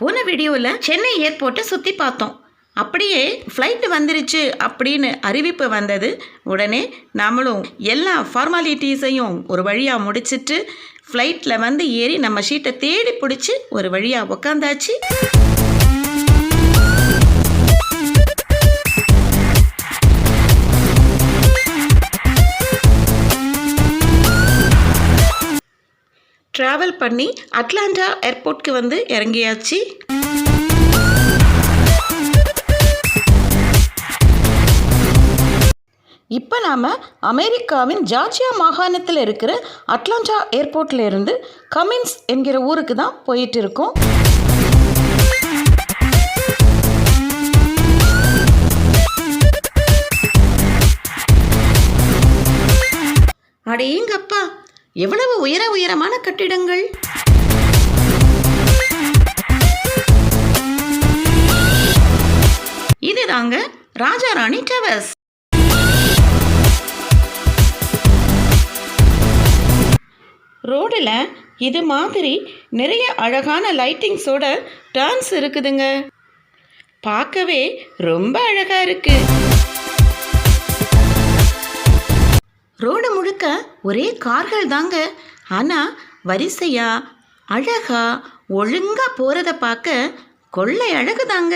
போன வீடியோவில் சென்னை ஏர்போர்ட்டை சுற்றி பார்த்தோம். அப்படியே ஃப்ளைட் வந்துருச்சு அப்படின்னு அறிவிப்பு வந்தது. உடனே நாமளும் எல்லா ஃபார்மாலிட்டிஸையும் ஒரு வழியாக முடிச்சிட்டு ஃப்ளைட்டில் வந்து ஏறி நம்ம ஷீட்டை தேடி பிடிச்சி ஒரு வழியாக உக்காந்தாச்சு. ட்ராவல் பண்ணி அட்லாண்டா ஏர்போர்ட்க்கு வந்து இறங்கியாச்சு. இப்போ நாம் அமெரிக்காவின் ஜார்ஜியா மாகாணத்தில் இருக்கிற அட்லாண்டா ஏர்போர்ட்ல இருந்து கமின்ஸ் என்கிற ஊருக்கு தான் போயிட்டு இருக்கோம். அடேங்கப்பா எவ்வளவு உயர உயரமான கட்டிடங்கள்? இதுதாங்க ராஜாராணி டவர்ஸ். ரோடில் இது மாதிரி நிறைய அழகான லைட்டிங்ஸோட டர்ன்ஸ் இருக்குதுங்க. பார்க்கவே ரொம்ப அழகாக இருக்குது முழுக்க ஒரே கார்கள் தாங்க. ஆனால் வரிசையா அழகா ஒழுங்கா போறத பார்க்க கொள்ளை அழகு தாங்க.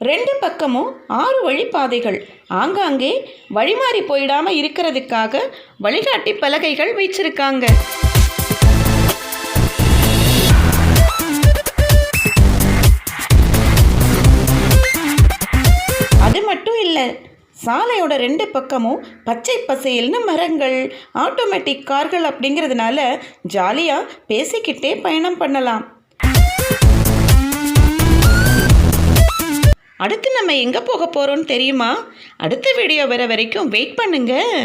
ரெண்டு பக்கமும் ஆறு வழிப்பாதைகள் ஆங்காங்கே வழிமாறி போயிடாம இருக்கிறதுக்காக வழிகாட்டி பலகைகள் வச்சிருக்காங்க. இல்லை சாலையோட ரெண்டு பக்கமும் பச்சை பசையில்னு மரங்கள். ஆட்டோமேட்டிக் கார்கள் அப்படிங்கிறதுனால ஜாலியாக பேசிக்கிட்டே பயணம் பண்ணலாம். அடுத்து நம்ம எங்கே போக போகிறோம்னு தெரியுமா? அடுத்த வீடியோ வர வரைக்கும் வெயிட் பண்ணுங்கள்